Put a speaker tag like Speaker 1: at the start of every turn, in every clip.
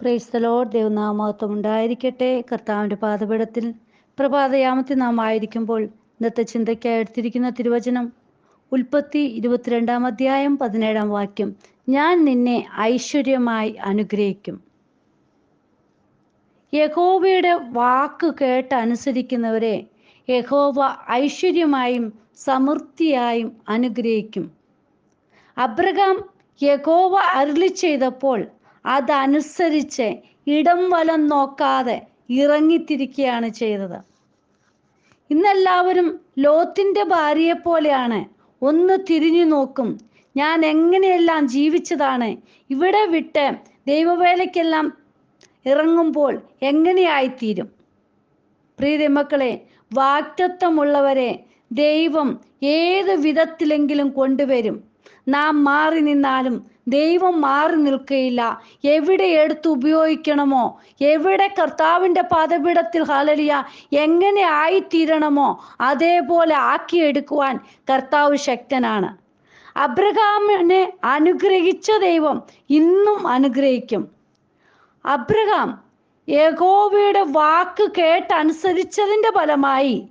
Speaker 1: Price ദേവനാമത്വം ഉണ്ടായിരിക്കട്ടെ. കർത്താവിന്റെ പാദപീഠത്തിൽ പ്രഭാതയാമത്തിൽ നാം ആയിരിക്കുമ്പോൾ ഇന്നത്തെ ചിന്തയ്ക്കായി എടുത്തിരിക്കുന്ന തിരുവചനം ഉൽപ്പത്തി ഇരുപത്തിരണ്ടാം അധ്യായം പതിനേഴാം വാക്യം. ഞാൻ നിന്നെ ഐശ്വര്യമായി അനുഗ്രഹിക്കും. യഹോവയുടെ വാക്ക് കേട്ട് അനുസരിക്കുന്നവരെ യഹോവ ഐശ്വര്യമായും സമൃദ്ധിയായും അനുഗ്രഹിക്കും. അബ്രഹാം യഹോവ അരുളി ചെയ്തപ്പോൾ അതനുസരിച്ച് ഇടം വലം നോക്കാതെ ഇറങ്ങിത്തിരിക്കുകയാണ് ചെയ്തത്. ഇന്നെല്ലാവരും ലോത്തിന്റെ ഭാര്യയെ പോലെയാണ്. ഒന്ന് തിരിഞ്ഞു നോക്കും. ഞാൻ എങ്ങനെയെല്ലാം ജീവിച്ചതാണ്. ഇവിടെ വിട്ട് ദൈവവേലയ്ക്കെല്ലാം ഇറങ്ങുമ്പോൾ എങ്ങനെയായിത്തീരും? പ്രീതി മക്കളെ വാക്തത്വമുള്ളവരെ ദൈവം ഏത് വിധത്തിലെങ്കിലും കൊണ്ടുവരും. നാം മാറി നിന്നാലും ദൈവം മാറി നിൽക്കുകയില്ല എവിടെ എടുത്ത് ഉപയോഗിക്കണമോ? എവിടെ കർത്താവിന്റെ പദപീഠത്തിൽ ഹലലിയ എങ്ങനെ ആയിത്തീരണമോ? അതേപോലെ ആക്കിയെടുക്കുവാൻ കർത്താവ് ശക്തനാണ്. അബ്രഹാമിനെ അനുഗ്രഹിച്ച ദൈവം ഇന്നും അനുഗ്രഹിക്കും. അബ്രഹാം യഗോവയുടെ വാക്ക് കേട്ടനുസരിച്ചതിന്റെ ഫലമായി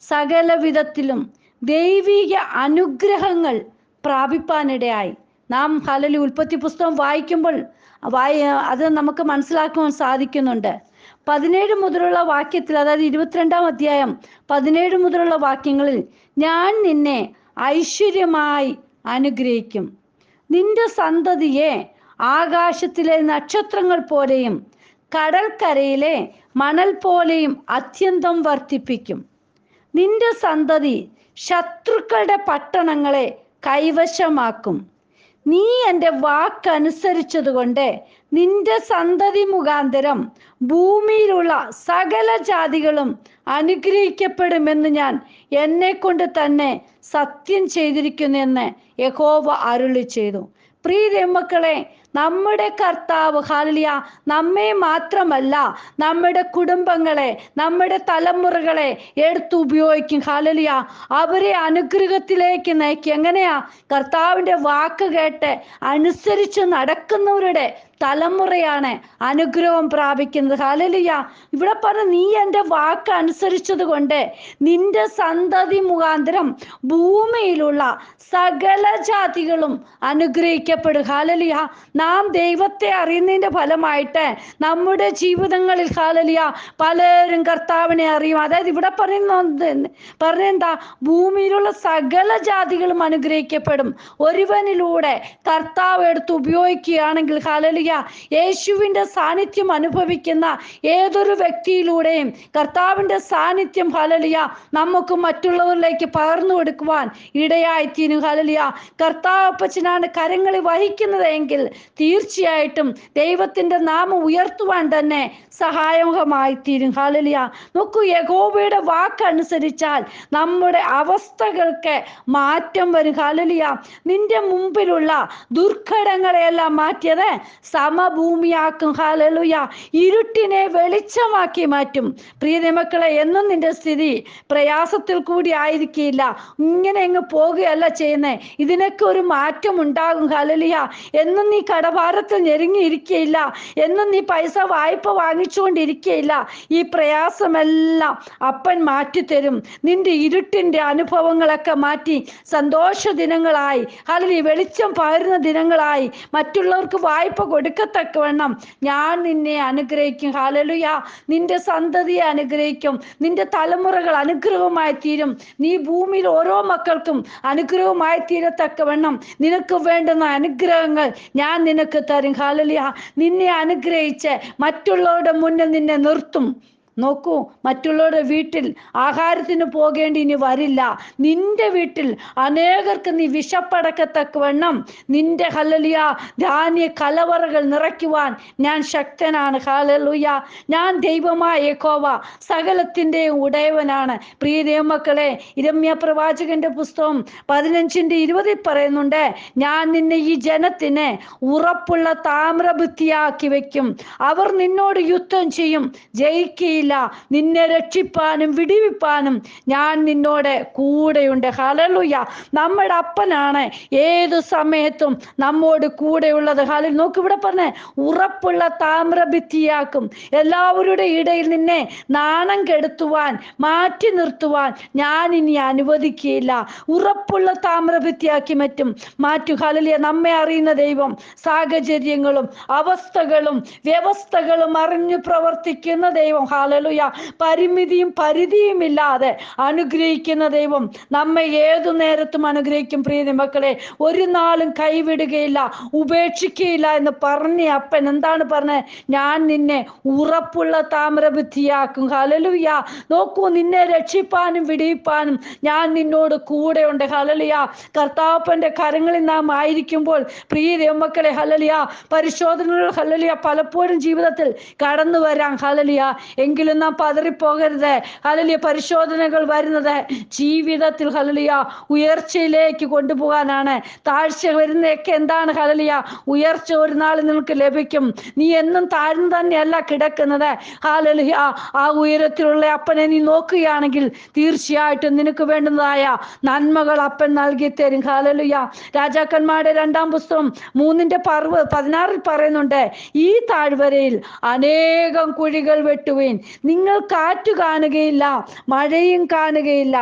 Speaker 1: സകല വിധത്തിലും ദൈവിക അനുഗ്രഹങ്ങൾ പ്രാപിപ്പാനിടയായി. നാം ഹലലി ഉൽപ്പത്തി പുസ്തകം വായിക്കുമ്പോൾ വായി അത് നമുക്ക് മനസ്സിലാക്കുവാൻ സാധിക്കുന്നുണ്ട്. പതിനേഴ് മുതലുള്ള വാക്യത്തിൽ അതായത് ഇരുപത്തിരണ്ടാം അധ്യായം പതിനേഴ് മുതലുള്ള വാക്യങ്ങളിൽ ഞാൻ നിന്നെ ഐശ്വര്യമായി അനുഗ്രഹിക്കും. നിന്റെ സന്തതിയെ ആകാശത്തിലെ നക്ഷത്രങ്ങൾ പോലെയും കടൽക്കരയിലെ മണൽ പോലെയും അത്യന്തം വർദ്ധിപ്പിക്കും. നിന്റെ സന്തതി ശത്രുക്കളുടെ പട്ടണങ്ങളെ കൈവശമാക്കും. നീ എന്റെ വാക്കനുസരിച്ചതുകൊണ്ട് നിന്റെ സന്തതി മുഖാന്തരം ഭൂമിയിലുള്ള സകല ജാതികളും അനുഗ്രഹിക്കപ്പെടുമെന്ന് ഞാൻ എന്നെ കൊണ്ട് തന്നെ സത്യം ചെയ്തിരിക്കുന്നു എന്ന് യഹോവ അരുളി ചെയ്തു. പ്രിയ മക്കളെ നമ്മുടെ കർത്താവ് ഹാലിയ നമ്മെ മാത്രമല്ല നമ്മുടെ കുടുംബങ്ങളെ നമ്മുടെ തലമുറകളെ എടുത്തു ഉപയോഗിക്കും. ഹാലലിയ അവരെ അനുഗ്രഹത്തിലേക്ക് നയിക്കും എങ്ങനെയാ? കർത്താവിന്റെ വാക്ക് കേട്ട് അനുസരിച്ച് നടക്കുന്നവരുടെ തലമുറയാണ് അനുഗ്രഹം പ്രാപിക്കുന്നത്. ഹലലിയ ഇവിടെ പറഞ്ഞ നീ എന്റെ വാക്ക് അനുസരിച്ചത് കൊണ്ട് നിന്റെ സന്തതി മുഖാന്തരം ഭൂമിയിലുള്ള സകല ജാതികളും അനുഗ്രഹിക്കപ്പെടും ഹാലലിയ നാം ദൈവത്തെ അറിയുന്നതിന്റെ ഫലമായിട്ട് നമ്മുടെ ജീവിതങ്ങളിൽ ഹാലലിയ പലരും കർത്താവിനെ അറിയും. അതായത് ഇവിടെ പറയുന്ന പറഞ്ഞെന്താ ഭൂമിയിലുള്ള സകല ജാതികളും അനുഗ്രഹിക്കപ്പെടും. ഒരുവനിലൂടെ കർത്താവ് എടുത്ത് ഉപയോഗിക്കുകയാണെങ്കിൽ ഹാലലിയ യേശുവിന്റെ സാന്നിധ്യം അനുഭവിക്കുന്ന ഏതൊരു വ്യക്തിയിലൂടെയും കർത്താവിന്റെ സാന്നിധ്യം ഹലലിയ നമുക്ക് മറ്റുള്ളവരിലേക്ക് പകർന്നു കൊടുക്കുവാൻ ഇടയായിത്തീരും ഹലലിയ കർത്താവ് അപ്പച്ചനാണ് കരങ്ങളിൽ വഹിക്കുന്നതെങ്കിൽ തീർച്ചയായിട്ടും ദൈവത്തിന്റെ നാമം ഉയർത്തുവാൻ തന്നെ സഹായകമായി തീരും ഹാലലിയ നോക്കൂ യഗോബയുടെ വാക്കനുസരിച്ചാൽ നമ്മുടെ അവസ്ഥകൾക്ക് മാറ്റം വരും ഹലലിയ നിന്റെ മുമ്പിലുള്ള ദുർഘടങ്ങളെയെല്ലാം മാറ്റിയത് സമഭൂമിയാക്കും. ഹാലലുയ ഇരുട്ടിനെ വെളിച്ചമാക്കി മാറ്റും. പ്രിയ മക്കളെ എന്നും നിന്റെ സ്ഥിതി പ്രയാസത്തിൽ കൂടി ആയിരിക്കില്ല. ഇങ്ങനെ അങ്ങ് പോകുകയല്ല ചെയ്യുന്നേ. ഇതിനൊക്കെ ഒരു മാറ്റം ഉണ്ടാകും. ഹാലലിയ എന്നും നീ കടഭാരത്തിൽ ഞെരുങ്ങിയിരിക്കുകയില്ല എന്നും നീ പൈസ വായ്പ വാങ്ങിച്ചുകൊണ്ടിരിക്കുകയില്ല ഈ പ്രയാസമെല്ലാം അപ്പൻ മാറ്റിത്തരും. നിന്റെ ഇരുട്ടിന്റെ അനുഭവങ്ങളൊക്കെ മാറ്റി സന്തോഷ ദിനങ്ങളായി. അല്ലെങ്കിൽ വെളിച്ചം പകരുന്ന ദിനങ്ങളായി. മറ്റുള്ളവർക്ക് വായ്പ കൊടുക്കത്തക്കവണ്ണം ഞാൻ നിന്നെ അനുഗ്രഹിക്കും. ഹാലലുയ നിന്റെ സന്തതിയെ അനുഗ്രഹിക്കും. നിന്റെ തലമുറകൾ അനുഗ്രഹമായി തീരും. നീ ഭൂമിയിൽ ഓരോ മക്കൾക്കും അനുഗ്രഹമായി തീരത്തക്കവണ്ണം നിനക്ക് വേണ്ടുന്ന അനുഗ്രഹങ്ങൾ ഞാൻ നിനക്ക് തരും. ഹാലലിയ നിന്നെ അനുഗ്രഹിച്ച് മറ്റുള്ളവരുടെ മുന്നിൽ നിന്നെ നിർത്തും. നോക്കൂ മറ്റുള്ളവരുടെ വീട്ടിൽ ആഹാരത്തിന് പോകേണ്ടി ഇനി വരില്ല. നിന്റെ വീട്ടിൽ അനേകർക്ക് നീ വിശപ്പടക്കത്തക്കവണ്ണം നിന്റെ ഹലലിയ ധാന്യ കലവറകൾ നിറയ്ക്കുവാൻ ഞാൻ ശക്തനാണ്. ഹലലുയ ഞാൻ ദൈവമായ യഹോവ സകലത്തിന്റെയും ഉടയവനാണ്. പ്രിയ ദൈവമക്കളെ ഇരമ്യ പ്രവാചകന്റെ പുസ്തകം പതിനഞ്ചിന്റെ ഇരുപതിൽ പറയുന്നുണ്ട് ഞാൻ നിന്നെ ഈ ജനത്തിന് ഉറപ്പുള്ള താമ്രഭിത്തിയാക്കി വെക്കും. അവർ നിന്നോട് യുദ്ധം ചെയ്യും ജയിക്കുകയില്ല അനുവദിക്കുകയില്ല നിന്നെ രക്ഷിപ്പാനും വിടിവിപ്പാനും ഞാൻ നിന്നോട് കൂടെയുണ്ട്. ഹലലുയ നമ്മുടെ അപ്പനാണ് ഏത് സമയത്തും നമ്മോട് കൂടെയുള്ളത്. ഹലൽ നോക്ക് ഇവിടെ പറഞ്ഞേ ഉറപ്പുള്ള താമ്രഭിത്തിയാക്കും. എല്ലാവരുടെ ഇടയിൽ നിന്നെ നാണം കെടുത്തുവാൻ മാറ്റി നിർത്തുവാൻ ഞാൻ ഇനി അനുവദിക്കുകയില്ല. ഉറപ്പുള്ള താമ്രഭിത്തിയാക്കി മറ്റും മാറ്റു. ഹലലിയ നമ്മെ അറിയുന്ന ദൈവം സാഹചര്യങ്ങളും അവസ്ഥകളും വ്യവസ്ഥകളും അറിഞ്ഞു പ്രവർത്തിക്കുന്ന ദൈവം. ഹാലലുയ പരിമിതിയും പരിധിയും ഇല്ലാതെ അനുഗ്രഹിക്കുന്ന ദൈവം നമ്മെ ഏതു നേരത്തും അനുഗ്രഹിക്കും പ്രിയ മക്കളെ. ഒരു നാളും കൈവിടുകയില്ല ഉപേക്ഷിക്കുകയില്ല എന്ന് പറഞ്ഞ അപ്പൻ എന്താണ് പറഞ്ഞത് ഞാൻ നിന്നെ ഉറപ്പുള്ള താമ്രബുദ്ധിയാക്കും ഹലലുയ നോക്കൂ നിന്നെ രക്ഷിപ്പാനും വിടിയിപ്പാനും ഞാൻ നിന്നോട് കൂടെയുണ്ട്. ഹലലിയ കർത്താപ്പന്റെ കരങ്ങളിൽ നാം ആയിരിക്കുമ്പോൾ പ്രിയ ദൈവമക്കളെ ഹലലിയ പരിശോധനകൾ ഹലലിയ പലപ്പോഴും ജീവിതത്തിൽ കടന്നു വരാം ഹലലിയ എങ്കിലും നാം പതറിപ്പോകരുത്. ഹലലിയ പരിശോധനകൾ വരുന്നത് ജീവിതത്തിൽ ഹലലിയ ഉയർച്ചയിലേക്ക് കൊണ്ടുപോകാനാണ്. താഴ്ച വരുന്നതൊക്കെ എന്താണ് ഹലലിയ ഉയർച്ച ഒരു നാൾ നിനക്ക് ലഭിക്കും. നീ എന്നും താഴ്ന്നു തന്നെയല്ല കിടക്കുന്നത്. ഹലലിയ ആ ഉയരത്തിലുള്ള അപ്പനെ നീ നോക്കുകയാണെങ്കിൽ തീർച്ചയായിട്ടും നിനക്ക് വേണ്ടുന്നതായ നന്മകൾ അപ്പൻ നൽകി തരും. ഹലലിയ രാജാക്കന്മാരുടെ രണ്ടാം പുസ്തകം മൂന്നിന്റെ പർവ് പതിനാറിൽ പറയുന്നുണ്ട് ഈ താഴ്വരയിൽ അനേകം കുഴികൾ വെട്ടുവീൻ. നിങ്ങൾ കാറ്റു കാണുകയില്ല മഴയും കാണുകയില്ല.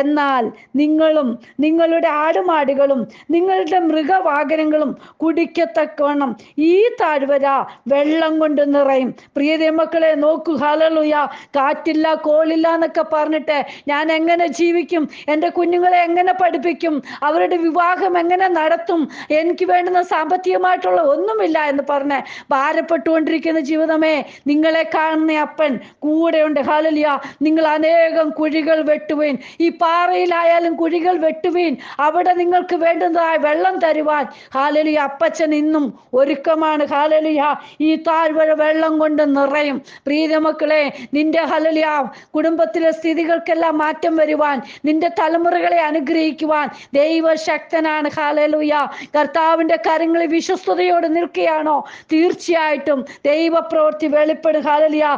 Speaker 1: എന്നാൽ നിങ്ങളും നിങ്ങളുടെ ആടുമാടുകളും നിങ്ങളുടെ മൃഗവാഹനങ്ങളും കുടിക്കത്തക്കവണ്ണം ഈ താഴ്വര വെള്ളം കൊണ്ട് നിറയും. പ്രിയ മക്കളെ നോക്കൂ ഹലലുയ കാറ്റില്ല കോളില്ല എന്നൊക്കെ പറഞ്ഞിട്ട് ഞാൻ എങ്ങനെ ജീവിക്കും? എന്റെ കുഞ്ഞുങ്ങളെ എങ്ങനെ പഠിപ്പിക്കും? അവരുടെ വിവാഹം എങ്ങനെ നടത്തും? എനിക്ക് വേണ്ടുന്ന സാമ്പത്തികമായിട്ടുള്ള ഒന്നുമില്ല എന്ന് പറഞ്ഞ് ഭാരപ്പെട്ടുകൊണ്ടിരിക്കുന്ന ജീവിതമേ നിങ്ങളെ കാണുന്ന അപ്പൻ കൂടെയുണ്ട് ഹാലലിയ നിങ്ങൾ അനേകം കുഴികൾ വെട്ടുവീൻ. ഈ പാറയിലായാലും കുഴികൾ വെട്ടുവീൻ. അവിടെ നിങ്ങൾക്ക് വേണ്ടുന്നതായ വെള്ളം തരുവാൻ. ഹാലലിയ അപ്പച്ചൻ ഇന്നും ഒരുക്കമാണ്. ഹാലലിയ ഈ താഴ്വഴ വെള്ളം കൊണ്ട് നിറയും. പ്രീതമക്കളെ നിന്റെ ഹലലിയ കുടുംബത്തിലെ സ്ഥിതികൾക്കെല്ലാം മാറ്റം വരുവാൻ നിന്റെ തലമുറകളെ അനുഗ്രഹിക്കുവാൻ ദൈവശക്തനാണ്. ഹാലലുയ കർത്താവിന്റെ കരങ്ങളിൽ വിശ്വസ്തയോട് നിൽക്കുകയാണോ? തീർച്ചയായിട്ടും ദൈവപ്രവൃത്തി വെളിപ്പെടും. ഹാലലിയ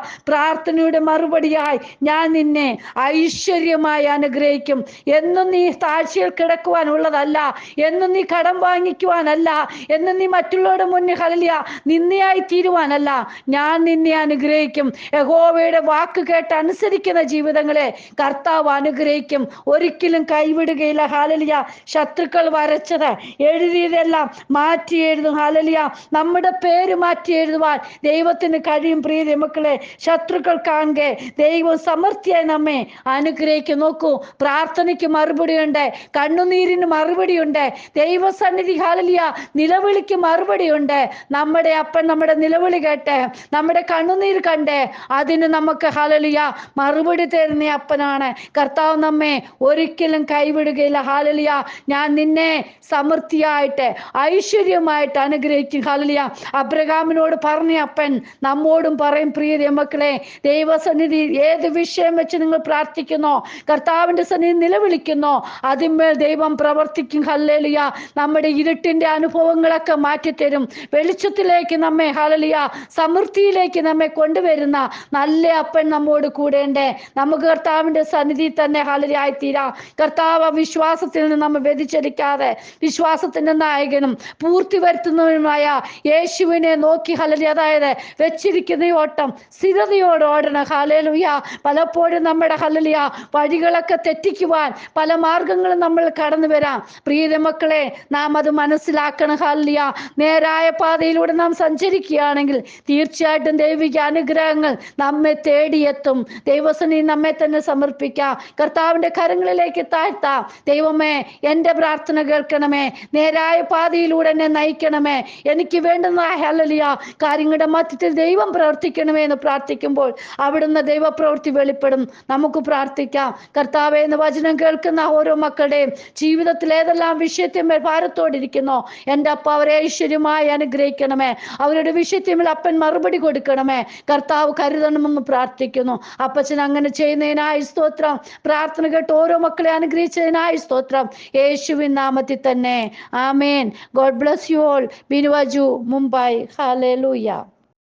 Speaker 1: പ്രാർത്ഥനയുടെ മറുപടിയായി ഞാൻ നിന്നെ ഐശ്വര്യമായി അനുഗ്രഹിക്കും. എന്നും നീ താഴ്ചയിൽ കിടക്കുവാനുള്ളതല്ല എന്നും നീ കടം വാങ്ങിക്കുവാനല്ല. എന്നും നീ മറ്റുള്ളവരുടെ മുന്നിൽ ഹലിയ നിന്നയായി തീരുവാനല്ല. ഞാൻ നിന്നെ അനുഗ്രഹിക്കും. യഹോവയുടെ വാക്ക് കേട്ട് അനുസരിക്കുന്ന ജീവിതങ്ങളെ കർത്താവ് അനുഗ്രഹിക്കും. ഒരിക്കലും കൈവിടുകയില്ല. ഹാലലിയ ശത്രുക്കൾ വരച്ചത് എഴുതിയതെല്ലാം മാറ്റി എഴുതും. ഹാലലിയ നമ്മുടെ പേര് മാറ്റി എഴുതുവാൻ ദൈവത്തിന് കഴിയും. പ്രിയ മക്കളെ ശത്രുക്കൾ കാണുക ദൈവം സമൃദ്ധിയായി നമ്മെ. അനുഗ്രഹിക്കും നോക്കൂ. പ്രാർത്ഥനയ്ക്ക് മറുപടിയുണ്ട്. കണ്ണുനീരിന് മറുപടിയുണ്ട്. ദൈവസന്നിധി ഹാലിയ നിലവിളിക്ക് മറുപടിയുണ്ട്. നമ്മുടെ അപ്പൻ നമ്മുടെ നിലവിളി കേട്ടെ നമ്മുടെ കണ്ണുനീര് കണ്ടേ അതിന് നമുക്ക് ഹാലലിയ മറുപടി തരുന്ന അപ്പനാണ്. കർത്താവ് നമ്മെ ഒരിക്കലും കൈവിടുകയില്ല. ഹാലലിയ ഞാൻ നിന്നെ സമൃദ്ധിയായിട്ട് ഐശ്വര്യമായിട്ട് അനുഗ്രഹിക്കും. ഹാലലിയ അബ്രഹാമിനോട് പറഞ്ഞ അപ്പൻ നമ്മോടും പറയും പ്രിയ മക്കളെ ദൈവസന്നിധി ഏത് വിഷയം വെച്ച് നിങ്ങൾ പ്രാർത്ഥിക്കുന്നോ കർത്താവിന്റെ സന്നിധി നിലവിളിക്കുന്നോ അതിന്മേൽ ദൈവം പ്രവർത്തിക്കും. ഹല്ലലിയ. നമ്മുടെ ഇരുട്ടിന്റെ അനുഭവങ്ങളൊക്കെ മാറ്റിത്തരും. വെളിച്ചത്തിലേക്ക് നമ്മെ ഹലലിയ സമൃദ്ധിയിലേക്ക് നമ്മെ കൊണ്ടുവരുന്ന നല്ല അപ്പൻ നമ്മോട് കൂടേണ്ടേ നമുക്ക് കർത്താവിന്റെ സന്നിധി തന്നെ ഹലലിയായി തീരാ കർത്താവ് വിശ്വാസത്തിൽ നിന്ന് നമ്മൾ വ്യതിചരിക്കാതെ വിശ്വാസത്തിന്റെ നായകനും പൂർത്തി വരുത്തുന്നവനുമായ യേശുവിനെ നോക്കി ഹലലി അതായത് വെച്ചിരിക്കുന്ന ഓട്ടം സ്ഥിരതയോട് ഓടണം ഹലലുയ. പലപ്പോഴും നമ്മുടെ ഹലലിയ വഴികളൊക്കെ തെറ്റിക്കുവാൻ പല മാർഗങ്ങളും നമ്മൾ കടന്നു വരാം. പ്രീത മക്കളെ നാം അത് മനസ്സിലാക്കണം. ഹല്ലിയ നേരായ പാതയിലൂടെ നാം സഞ്ചരിക്കുകയാണെങ്കിൽ തീർച്ചയായിട്ടും ദൈവിക അനുഗ്രഹങ്ങൾ നമ്മെ തേടിയെത്തും. ദൈവസനി നമ്മെ തന്നെ സമർപ്പിക്കാം. കർത്താവിന്റെ കരങ്ങളിലേക്ക് താഴ്ത്താം. ദൈവമേ എന്റെ പ്രാർത്ഥന കേൾക്കണമേ. നേരായ പാതയിലൂടെ എന്നെ നയിക്കണമേ. എനിക്ക് വേണ്ടുന്ന ഹലലിയ കാര്യങ്ങളുടെ മധ്യത്തിൽ ദൈവം പ്രവർത്തിക്കണമേ എന്ന് പ്രാർത്ഥിക്കുമ്പോൾ അവിടുന്ന് ദൈവപ്രവൃത്തി വെളിപ്പെടും. നമുക്ക് പ്രാർത്ഥിക്കാം. കർത്താവെ എന്ന് വചനം കേൾക്കുന്ന ഓരോ മക്കളുടെയും ജീവിതത്തിൽ ഏതെല്ലാം വിഷയത്തിന്മേൽ ഭാരത്തോടിരിക്കുന്നോ എന്റെ അപ്പ അവരെ ഐശ്വര്യമായി അനുഗ്രഹിക്കണമേ. അവരുടെ വിഷയത്തിന്മേൽ അപ്പൻ മറുപടി കൊടുക്കണമേ. കർത്താവ് കരുതണമെന്ന് പ്രാർത്ഥിക്കുന്നു. അപ്പച്ചൻ അങ്ങനെ ചെയ്യുന്നതിനായി സ്തോത്രം. പ്രാർത്ഥന കേട്ട് ഓരോ മക്കളെ അനുഗ്രഹിച്ചതിനായി സ്തോത്രം. യേശുവിൻ നാമത്തിൽ തന്നെ. ആമേൻ. God bless you all. ബിനുവജു Mumbai. ഹാലേ